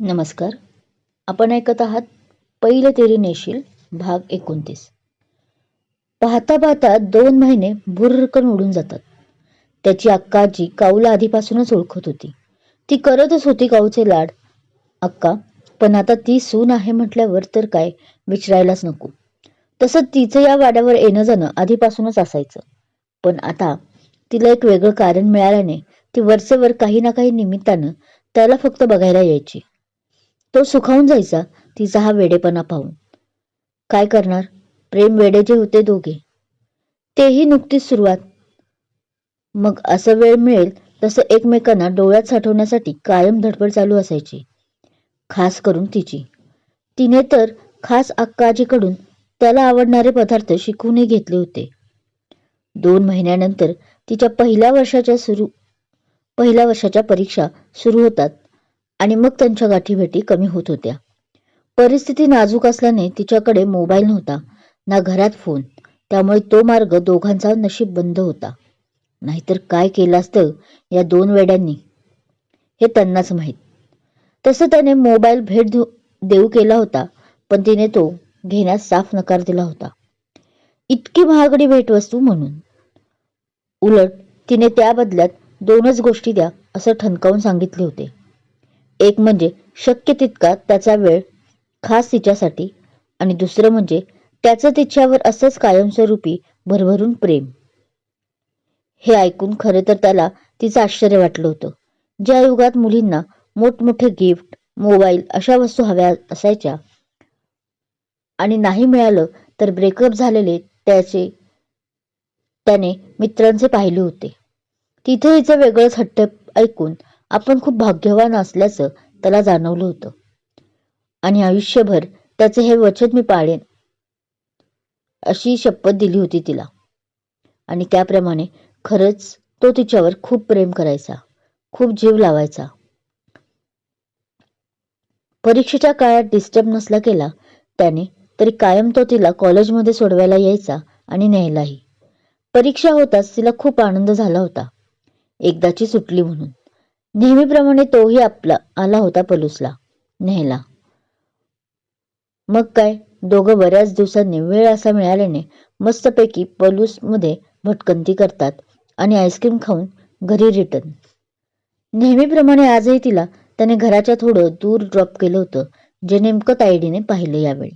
नमस्कार. आपण ऐकत आहात पहिलं तेरी नेशील भाग एकोणतीस. पाहता पाहता दोन महिने भुर्रकन उडून जातात. त्याची अक्का आजी काऊला आधीपासूनच ओळखत होती. ती करतच होती काऊचे लाड. अक्का पण आता ती सून आहे म्हटल्यावर तर काय विचारायलाच नको. तसं तिचं या वाड्यावर येणं जाणं आधीपासूनच असायचं. पण आता तिला एक वेगळं कारण मिळाल्याने ती वरचेवर काही ना काही निमित्तानं त्याला फक्त बघायला यायची. तो सुखावून जायचा तिचा हा वेडेपणा पाहून. काय करणार? प्रेम वेडे जे होते दोघे. तेही नुकतीच सुरुवात. मग असं वेळ मिळेल तसं एकमेकांना डोळ्यात साठवण्यासाठी कायम धडपड चालू असायची. खास करून तिची. तिने तर खास अक्काजीकडून त्याला आवडणारे पदार्थ शिकूनही घेतले होते. दोन महिन्यानंतर तिच्या पहिल्या वर्षाच्या सुरू पहिल्या वर्षाच्या परीक्षा सुरू होतात. आणि मग त्यांच्या गाठीभेटी कमी होत होत्या. परिस्थिती नाजूक असल्याने तिच्याकडे मोबाईल नव्हता ना घरात फोन. त्यामुळे तो मार्ग दोघांचा नशीब बंद होता. नाहीतर काय केलं असतं या दोन वेड्यांनी? हे त्यांनाच माहीत. तसं त्याने मोबाईल भेट देऊ केला होता पण तिने तो घेण्यास साफ नकार दिला होता. इतकी महागडी भेटवस्तू म्हणून. उलट तिने त्या बदल्यात दोनच गोष्टी द्या असं ठणकावून सांगितले होते. एक म्हणजे शक्य तितका त्याचा वेळ खास तिच्यासाठी आणि दुसरं म्हणजे त्याचं तिच्यावर असंच कायमस्वरूपी भरभरून प्रेम. हे ऐकून खरं तर त्याला तिचं आश्चर्य वाटलं होतं. ज्या युगात मुलींना मोठमोठे गिफ्ट मोबाईल अशा वस्तू हव्या असायच्या आणि नाही मिळालं तर ब्रेकअप झालेले त्याचे त्याने मित्रांचे पाहिले होते. तिथे हिचं वेगळंच हट्ट ऐकून आपण खूप भाग्यवान असल्याचं त्याला जाणवलं होतं. आणि आयुष्यभर त्याचे हे वचन मी पाळेन अशी शपथ दिली होती तिला. आणि त्याप्रमाणे खरंच तो तिच्यावर खूप प्रेम करायचा खूप जीव लावायचा. परीक्षेच्या काळात डिस्टर्ब नसला केला त्याने तरी कायम तो तिला कॉलेजमध्ये सोडवायला यायचा आणि न्यायलाही. परीक्षा होताच तिला खूप आनंद झाला होता एकदाची सुटली म्हणून. नेहमीप्रमाणे तोही आपला आला होता पलूसला नेहला मग काय? दोघं बऱ्याच दिवसांनी वेळ असा मिळाल्याने मस्तपैकी पलूसमध्ये भटकंती करतात आणि आईस्क्रीम खाऊन घरी रिटर्न. नेहमीप्रमाणे आजही तिला त्याने घराच्या थोडं दूर ड्रॉप केलं होतं जे नेमकं तायडीने पाहिलं यावेळी.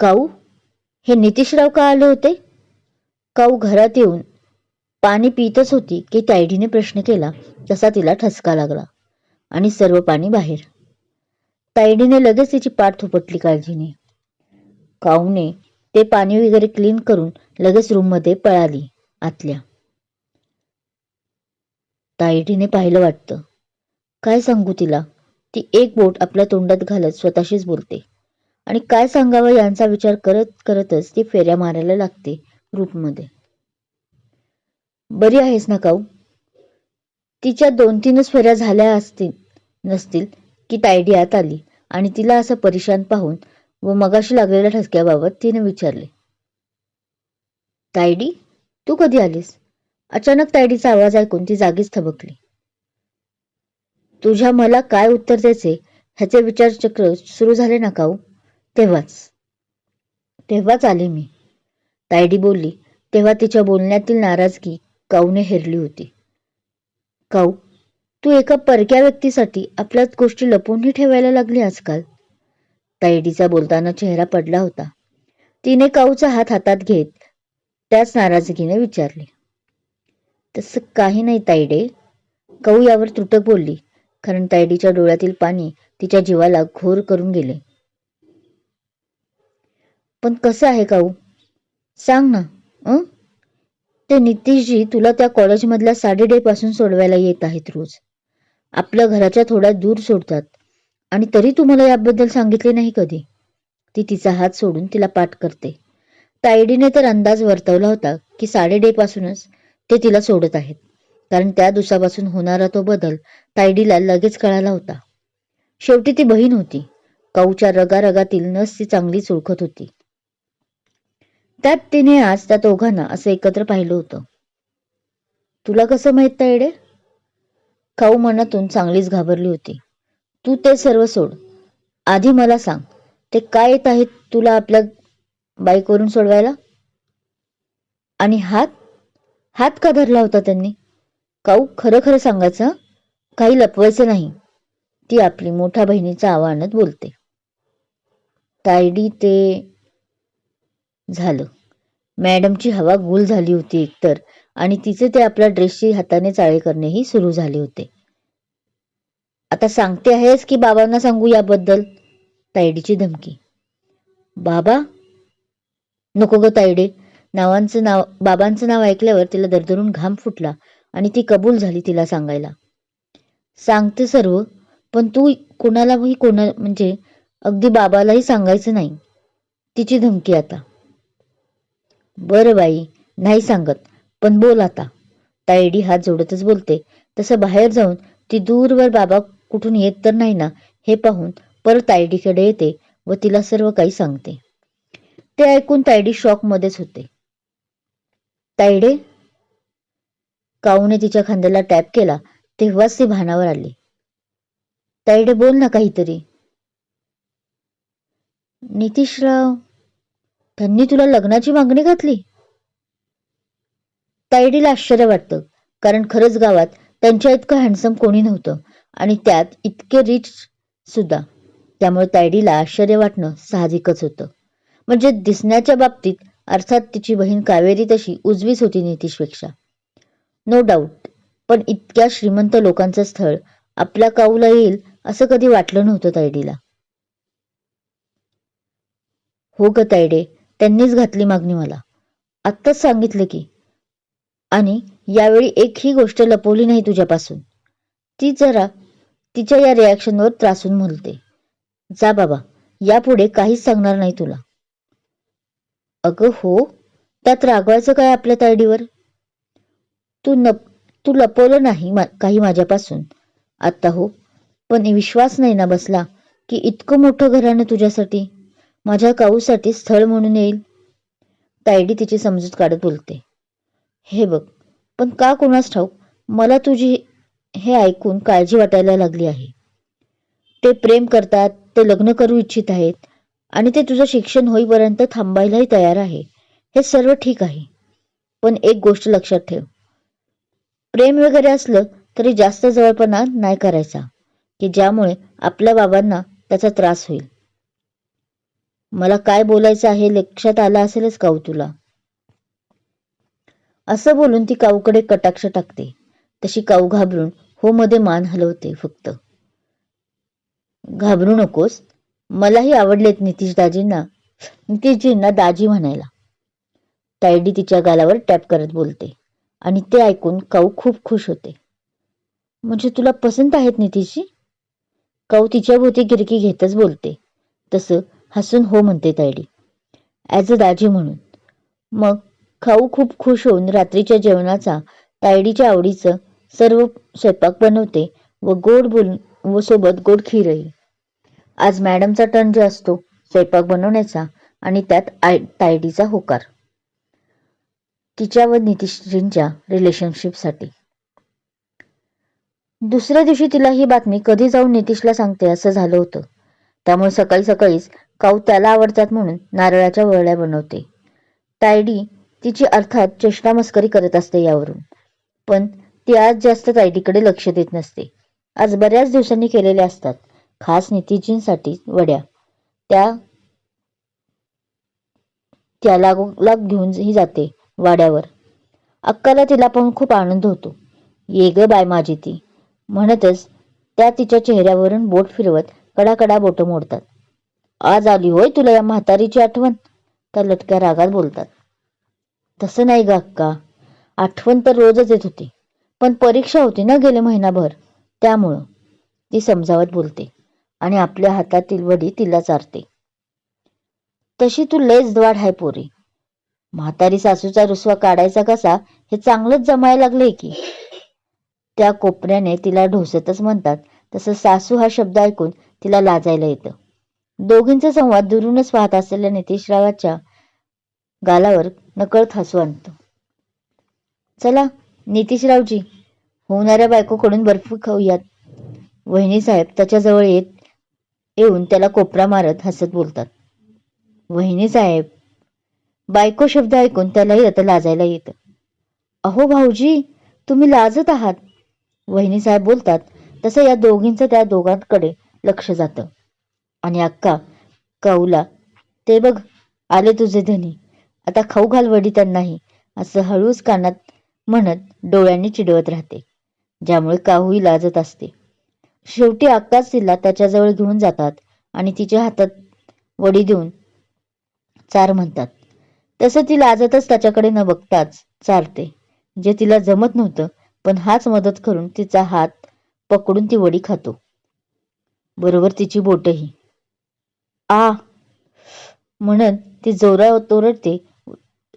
काऊ? हे नितीशराव का आले होते? काऊ घरात येऊन पाणी पितच होती की तायडीने प्रश्न केला तसा तिला ठसका लागला. आणि सर्व पाणी बाहेर. तायडीने लगेच तिची पाठ थोपटली काळजीने. काऊने? ते पाणी वगैरे क्लीन करून लगेच रूममध्ये पळाली आतल्या. तायडीने पाहिलं वाटतं. काय सांगू तिला? ती एक बोट आपल्या तोंडात घालत स्वतःशीच बोलते. आणि काय सांगावं यांचा विचार करत करतच ती फेऱ्या मारायला लागते रूपमध्ये बरी आहेस ना काऊ? तिच्या दोन तीनच फेऱ्या झाल्या असतील नसतील की तायडी आत आली आणि तिला असं परेशान पाहून व मगाशी लागलेल्या ठसक्याबाबत तिने विचारले. तायडी तू कधी आलीस? अचानक तायडीचा आवाज ऐकून ती जागीच थबकली. तुझ्या मला काय उत्तर द्यायचे ह्याचे विचारचक्र सुरू झाले ना काऊ? तेव्हाच. तेव्हाच आले मी. तायडी बोलली तेव्हा तिच्या बोलण्यातील नाराजगी काऊने हेरली होती? काऊ तू एका परक्या व्यक्तीसाठी आपल्याच गोष्टी लपवूनही ठेवायला लागली आजकाल? तायडीचा बोलताना चेहरा पडला होता. तिने काऊचा हात हातात घेत त्याच नाराजगीने विचारले. तसं काही नाही तायडे काऊ यावर तुटक बोलली कारण तायडीच्या डोळ्यातील पाणी तिच्या जीवाला घोर करून गेले. पण कसं आहे काऊ? सांग ना अं? ते नितीशजी तुला त्या कॉलेजमधल्या साडे पासून सोडवायला येत आहेत रोज. आपल्या घराच्या थोड्या दूर सोडतात. आणि तरी तुम्हाला याबद्दल सांगितले नाही कधी? ती तिचा हात सोडून तिला पाठ करते. तायडीने तर अंदाज वर्तवला होता की साडे पासूनच ते तिला सोडत आहेत. कारण त्या दिवसापासून होणारा तो बदल तायडीला लगेच कळाला होता. शेवटी ती बहीण होती. काऊच्या रगारगातील नस ती चांगलीच ओळखत होती. त्यात तिने आज त्या दोघांना असं एकत्र पाहिलं होतं. तुला कसं माहीत तायडे काऊ मनातून चांगलीच घाबरली होती. तू ते सर्व सोड. आधी मला सांग ते काय येत आहेत तुला आपल्या बाईकवरून सोडवायला? आणि हात? हात का धरला होता त्यांनी? काऊ खरं खरं सांगायचं काही लपवायचं नाही. ती आपली मोठ्या बहिणीच्या आव्हानात बोलते. तायडी ते झालं. मॅडमची हवा गुल झाली होती एकतर आणि तिचे ते आपल्या ड्रेसची हाताने चाळे करणेही सुरू झाले होते. आता सांगते आहेस की बाबांना सांगू याबद्दल? तायडीची धमकी. बाबा? नको ग तायडे नावांचं नाव बाबांचं नाव ऐकल्यावर तिला दरदरून घाम फुटला आणि ती कबूल झाली तिला सांगायला. सांगते सर्व पण तू कोणालाही कोणा म्हणजे अगदी बाबालाही सांगायचं नाही. तिची धमकी आता. बरं बाई नाही सांगत. पण बोल आता. तायडी हात जोडतच बोलते. तसं बाहेर जाऊन ती दूरवर बाबा कुठून येत तर नाही ना हे पाहून परत तायडीकडे येते व तिला सर्व काही सांगते. ते ऐकून तायडी शॉक मध्येच होते. तायडे? काऊने तिच्या खांद्याला टॅप केला तेव्हाच ती भानावर आली. तायडे बोल ना काहीतरी. नितीशराव? त्यांनी तुला लग्नाची मागणी घातली? तायडीला आश्चर्य वाटतं कारण खरंच गावात त्यांच्या इतकं हँडसम कोणी नव्हतं आणि त्यात इतके रिच सुद्धा. त्यामुळे तायडीला आश्चर्य वाटणं साहजिकच होतं. म्हणजे दिसण्याच्या बाबतीत अर्थात तिची बहीण कावेरी तशी उजवीच होती नितीशपेक्षा. नो डाऊट पण इतक्या श्रीमंत लोकांचं स्थळ आपल्या काऊला येईल असं कधी वाटलं नव्हतं तायडीला हो ग तायडे त्यांनीच घातली मागणी मला. आत्ताच सांगितलं की आणि यावेळी एकही गोष्ट लपवली नाही तुझ्यापासून. ती जरा तिच्या या रिॲक्शनवर त्रासून म्हणते जा बाबा यापुढे काहीच सांगणार नाही तुला. अगं हो त्यात रागवायचं काय आपल्या तायडीवर तू नप तू लपवलं नाही मा, काही माझ्यापासून. आता हो पण विश्वास नाही ना बसला की इतकं मोठं घराणं तुझ्यासाठी? माझ्या काऊसाठी स्थळ म्हणून येईल. तायडी तिची समजूत काढत बोलते. हे बघ पण का कोणास ठाऊक मला तुझी हे ऐकून काळजी वाटायला लागली आहे. ते प्रेम करतात ते लग्न करू इच्छित आहेत आणि ते तुझं शिक्षण होईपर्यंत थांबायलाही तयार आहे. हे सर्व ठीक आहे. पण एक गोष्ट लक्षात ठेव. प्रेम वगैरे असलं तरी जास्त जवळपणा नाही करायचा की ज्यामुळे आपल्या बाबांना त्याचा त्रास होईल. मला काय बोलायचं आहे लक्षात आलं असेलच काऊ तुला? असं बोलून ती काऊकडे कटाक्ष टाकते. तशी काऊ घाबरून हो मध्ये मान हलवते फक्त. घाबरू नकोस. मलाही आवडलेत नितीश दाजींना. नितीशजींना दाजी म्हणायला. तायडी तिच्या गालावर टॅप करत बोलते आणि ते ऐकून काऊ खूप खुश होते. म्हणजे तुला पसंत आहेत नितीशजी? काऊ तिच्या भोवती गिरकी घेतच बोलते. तसं हसून हो म्हणते तायडी ॲज अ दाजी म्हणून. मग खाऊ खूप खुश होऊन रात्रीच्या जेवणाचा तायडीच्या आवडीचं सर्व स्वयंपाक बनवते व गोड बोल व सोबत गोड खीरही आज मॅडमचा टर्न जो असतो स्वयंपाक बनवण्याचा आणि त्यात आय तायडीचा होकार. तिच्या व नितीशजींच्या रिलेशनशिपसाठी दुसऱ्या दिवशी तिला ही बातमी कधी जाऊन नितीशला सांगते असं झालं होतं. त्यामुळे सकाळी सकाळीच काऊ त्याला आवडतात म्हणून नारळाच्या वळल्या बनवते. तायडी तिची अर्थात चेष्टा मस्करी करत असते यावरून. पण ती आज जास्त तायडीकडे लक्ष देत नसते. आज बऱ्याच दिवसांनी केलेल्या असतात. खास नितीजींसाठी वड्या. त्या त्या लागोलाग घेऊनही जाते वाड्यावर. अक्काला तिला पाहून खूप आनंद होतो. ये ग बाय माझी ती. म्हणतच त्या तिच्या चेहऱ्यावरून बोट फिरवत कडाकडा बोट मोडतात. आज आली होय तुला या म्हातारीची आठवण? त्या लटक्या रागात बोलतात. तसं नाही गा अक्का. आठवण तर रोजच येत होती. पण परीक्षा होती ना गेले महिनाभर. त्यामुळं ती समजावत बोलते आणि आपल्या हातातील वडी तिला चारते. तशी तू लयच द्वाड आहे पोरी. म्हातारी सासूचा रुसवा काढायचा कसा? हे चांगलंच जमायला लागले की. त्या कोपऱ्याने तिला ढोसतच म्हणतात. तसं सासू हा शब्द ऐकून तिला लाजायला येतं. दोघींचा संवाद दुरूनच पाहत असलेल्या नितीशरावाच्या गालावर नकळत हसू आणतो. चला नितीशरावजी होणाऱ्या बायकोकडून बर्फी खाऊयात. वहिनी साहेब त्याच्याजवळ येत येऊन त्याला कोपरा मारत हसत बोलतात. वहिनी साहेब बायको शब्द ऐकून त्यालाही आता लाजायला येतं. अहो भाऊजी तुम्ही लाजत आहात. वहिनी साहेब बोलतात तसं या दोघींचं त्या दोघांकडे लक्ष जातं. आणि अक्का काऊला ते बघ आले तुझे धनी. आता खाऊ घाल वडी त्यांनाही असं हळूच कानात म्हणत डोळ्यांनी चिडवत राहते ज्यामुळे काहूही लाजत असते. शेवटी अक्काच तिला त्याच्याजवळ घेऊन जातात आणि तिच्या हातात वडी देऊन चार म्हणतात. तसं ती लाजतच त्याच्याकडे न बघताच चारते जे तिला जमत नव्हतं पण हाच मदत करून तिचा हात पकडून ती वडी खातो. बरोबर तिची बोटही. आ. म्हणत ती जोरात ओरडते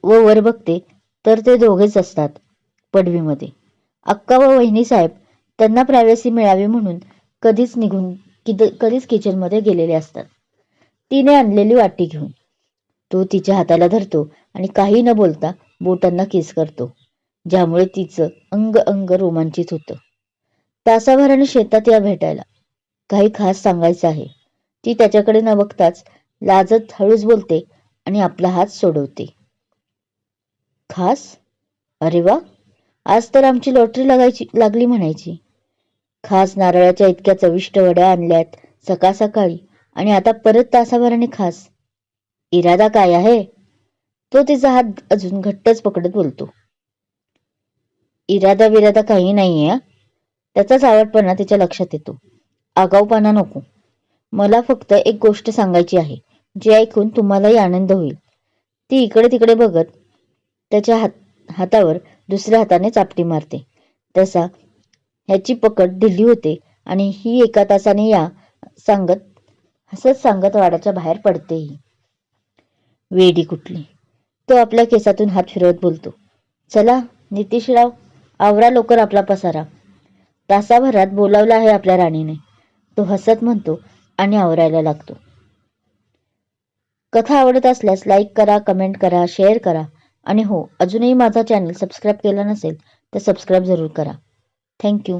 व वर बघते. तर ते दोघेच असतात पडवीमध्ये अक्का व वहिनी साहेब त्यांना प्रायव्हसी मिळावी म्हणून कधीच निघून किद- कधीच किचनमध्ये गेलेले असतात. तिने आणलेली वाटी घेऊन. तो तिच्या हाताला धरतो आणि काही न बोलता बोटांना किस करतो ज्यामुळे तिचं अंग अंग रोमांचित होतं. तासाभराने शेतात या भेटायला. काही खास सांगायचं आहे. ती त्याच्याकडे न बघताच लाजत हळूच बोलते आणि आपला हात सोडवते. खास? अरे वा! आज तर आमची लॉटरी लागायची लागली म्हणायची. खास नारळाच्या इतक्या चविष्ट वड्या आणल्यात सकाळ सकाळी आणि आता परत तासाभराने खास. इरादा काय आहे? तो तिचा हात अजून घट्टच पकडत बोलतो. इरादा बिरादा काही नाहीये हं. त्याचाच आवडपणा तिच्या लक्षात येतो. आगाऊपणा नको. मला फक्त एक गोष्ट सांगायची आहे जी ऐकून तुम्हालाही आनंद होईल. ती इकडे तिकडे बघत त्याच्या हात हातावर दुसऱ्या हाताने चापटी मारते. तसा ह्याची पकड ढिली होते आणि ही एका तासाने या सांगत हसत सांगत वाड्याच्या बाहेर पडतेही. वेडी कुठली? तो आपल्या केसातून हात फिरवत बोलतो. चला नितीशराव आवरा लवकर आपला पसारा. तासाभरात बोलावला आहे आपल्या राणीने. तो हसत म्हणतो आणि आवरायला लागतो. कथा आवडत असल्यास लाईक करा कमेंट करा शेअर करा. आणि हो अजूनही माझा चॅनल सबस्क्राईब केला नसेल तर सबस्क्राईब जरूर करा. थँक्यू